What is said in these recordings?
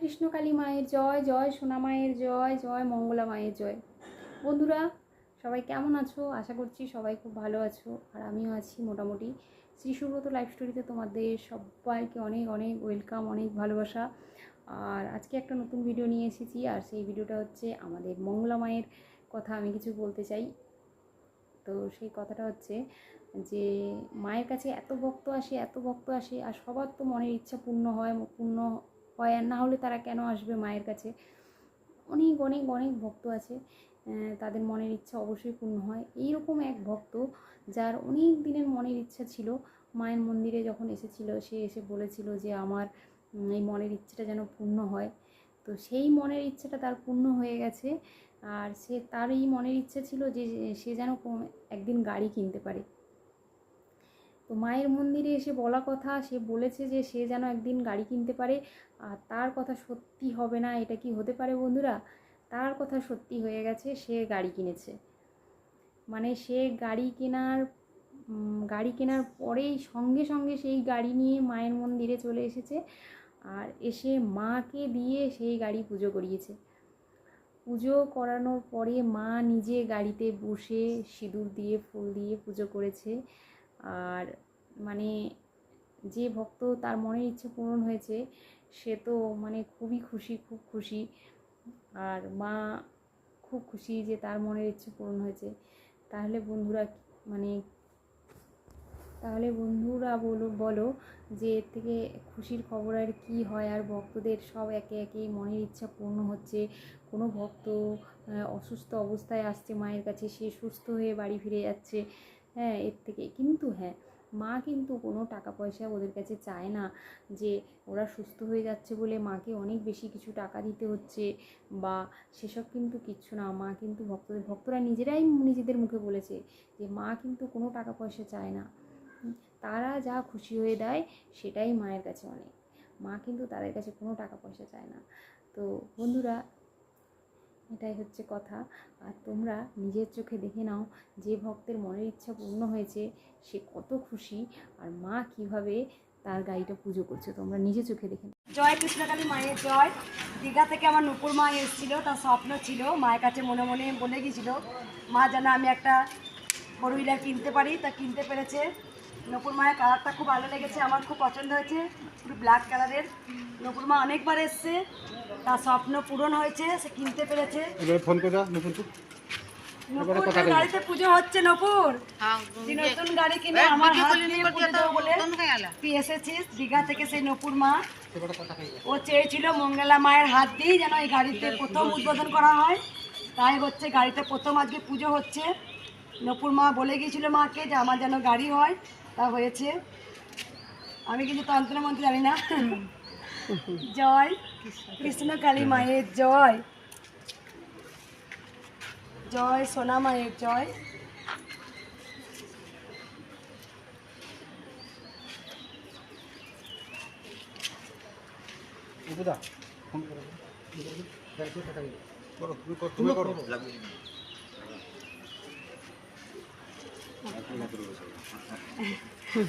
কৃষ্ণকালী মায়ের জয় জয় সোনা মায়ের জয় জয় মঙ্গলা মায়ের জয়। বন্ধুরা, সবাই কেমন আছো? আশা করছি সবাই খুব ভালো আছো, আর আমিও আছি মোটামুটি। শ্রী সুব্রত লাইফ স্টোরিতে তোমাদের সবাইকে অনেক অনেক ওয়েলকাম অনেক ভালোবাসা। আর আজকে একটা নতুন ভিডিও নিয়ে এসেছি, আর সেই ভিডিওটা হচ্ছে আমাদের মঙ্গলা মায়ের কথা আমি কিছু বলতে চাই। তো সেই কথাটা হচ্ছে যে, মায়ের কাছে এত ভক্ত আসে, এত ভক্ত আসে, আর সবার তো মনের ইচ্ছা পূর্ণ হয়, পূর্ণ হয় আর না হলে তারা কেন আসবে মায়ের কাছে? অনেক অনেক অনেক ভক্ত আছে তাদের মনের ইচ্ছা অবশ্যই পূর্ণ হয়। এইরকম এক ভক্ত যার অনেক দিনের মনের ইচ্ছা ছিল, মায়ের মন্দিরে যখন এসেছিল, সে এসে বলেছিল যে আমার এই মনের ইচ্ছাটা যেন পূর্ণ হয়। তো সেই মনের ইচ্ছাটা তার পূর্ণ হয়ে গেছে, আর সে তার এই মনের ইচ্ছা ছিল যে, সে যেন একদিন গাড়ি কিনতে পারে। তো মায়ের মন্দিরে এসে বলা কথা, সে বলেছে যে সে যেন একদিন গাড়ি কিনতে পারে। আর তার কথা সত্যি হবে না, এটা কি হতে পারে বন্ধুরা? তার কথা সত্যি হয়ে গেছে, সে গাড়ি কিনেছে। মানে সে গাড়ি কেনার গাড়ি কেনার পরেই সঙ্গে সঙ্গে সেই গাড়ি নিয়ে মায়ের মন্দিরে চলে এসেছে। আর এসে মাকে দিয়ে সেই গাড়ি পুজো করিয়েছে। পুজো করানোর পরে মা নিজে গাড়িতে বসে সিঁদুর দিয়ে, ফুল দিয়ে পুজো করেছে। আর মানে যে ভক্ত তার মনের ইচ্ছে পূরণ হয়েছে, সে তো মানে খুবই খুশি, খুব খুশি। আর মা খুব খুশি যে তার মনের ইচ্ছে পূরণ হয়েছে। তাহলে বন্ধুরা মানে তাহলে বন্ধুরা বলো বলো যে এর থেকে খুশির খবর আর কি হয়? আর ভক্তদের সব একে একে মনের ইচ্ছা পূর্ণ হচ্ছে। কোনো ভক্ত অসুস্থ অবস্থায় আসছে মায়ের কাছে, সে সুস্থ হয়ে বাড়ি ফিরে যাচ্ছে। হ্যাঁ এর থেকে। কিন্তু হ্যাঁ মা কিন্তু কোনো টাকা পয়সা ওদের কাছে চায় না যে ওরা সুস্থ হয়ে যাচ্ছে বলে মাকে অনেক বেশি কিছু টাকা দিতে হচ্ছে বা সেসব কিন্তু কিচ্ছু না। মা কিন্তু ভক্তদের, ভক্তরা নিজেরাই নিজেদের মুখে বলেছে যে মা কিন্তু কোনো টাকা পয়সা চায় না। তারা যা খুশি হয়ে দেয় সেটাই মায়ের কাছে অনেক। মা কিন্তু তাদের কাছে কোনো টাকা পয়সা চায় না। তো বন্ধুরা এটাই হচ্ছে কথা। আর তোমরা নিজের চোখে দেখে নাও, যে ভক্তের মনের ইচ্ছা পূর্ণ হয়েছে, সে কত খুশি, আর মা কীভাবে তার গাড়িটা পুজো করছে, তোমরা নিজে চোখে দেখে নাও। জয় কৃষ্ণকালী মায়ের জয়। দীঘা থেকে আমার নুপুর মা এসেছিল, তার স্বপ্ন ছিল, মায়ের কাছে মনে মনে বলে গিয়েছিল, মা যেন আমি একটা ফোর হুইলার কিনতে পারি। তা কিনতে পেরেছে। নকুর মায়ের কালারটা খুব ভালো লেগেছে আমার খুব পছন্দ হয়েছে। পুরো ব্ল্যাক কালারের নকুর মা অনেকবার এসছে তার স্বপ্ন পূরণ হয়েছে সে কিনতে পেরেছে। ফোন করে গাড়িতে পুজো হচ্ছে নকুর তুই নতুন গাড়ি কিনে আমার হাত দিয়ে পুজো দেবো বলে তুই এসেছিস দীঘা থেকে সেই নকুর মা। ও চেয়েছিল মঙ্গলা মায়ের হাত দিয়েই যেন এই গাড়িতে প্রথম উদ্বোধন করা হয়। তাই হচ্ছে গাড়িতে প্রথম আজকে পুজো হচ্ছে। নপুর মা বলে গিয়েছিল মাকে যে আমার যেন গাড়ি হয়। তা হয়েছে। আমি কিন্তু তন্ত্র মন্ত্র জানি না। জয় কৃষ্ণ কালী মায়ের জয়। জয় সোনা মায়ের জয়। ফোন করো। তুমি করো তুমি করো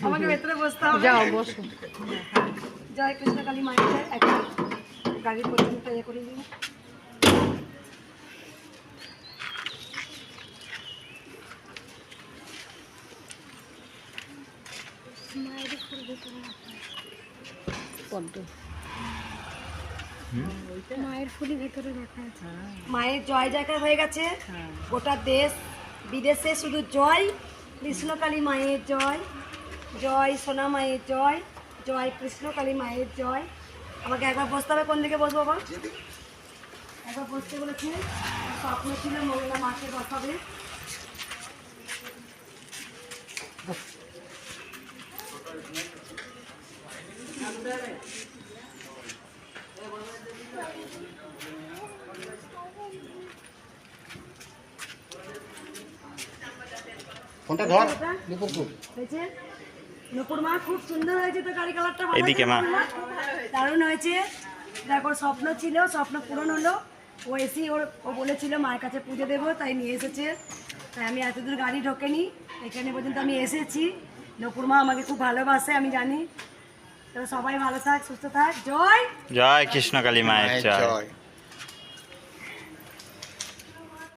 আমাকে ভেতরে বসতে হবে। যাও বসো। জয় কৃষ্ণ কালী মায়ের জয়। একটা গাড়ির পর্যন্ত ইয়ে করে দিন মায়ের জয় জয়কার হয়ে গেছে। গোটা দেশ বিদেশে শুধু জয় কৃষ্ণকালী মায়ের জয়। জয় সোনা মায়ের জয়। জয় কৃষ্ণকালী মায়ের জয়। আমাকে একবার বসতে হবে কোন দিকে বসবো বাবা একবার বসতে বলেছে স্বপ্ন ছিল মহিলা মাকে বসাবে। ফোনটা ধর। নুপুর খুব হয়েছে নপুর মা খুব সুন্দর হয়েছে তো গাড়ি কালারটা ভালো এদিকে মা। হয়েছে, দারুণ হয়েছে। দেখো স্বপ্ন ছিল স্বপ্ন পূরণ হলো। ও এসেই ওর ও বলেছিল মায়ের কাছে পুজো দেবো তাই নিয়ে এসেছে। তাই আমি এতদূর গাড়ি ঢোকেনি এখানে পর্যন্ত আমি এসেছি। নপুর মা আমাকে খুব ভালোবাসে আমি জানি। তো সবাই ভালো থাক সুস্থ থাক। জয়! জয় কৃষ্ণকালী মায়ের জয়। জয়।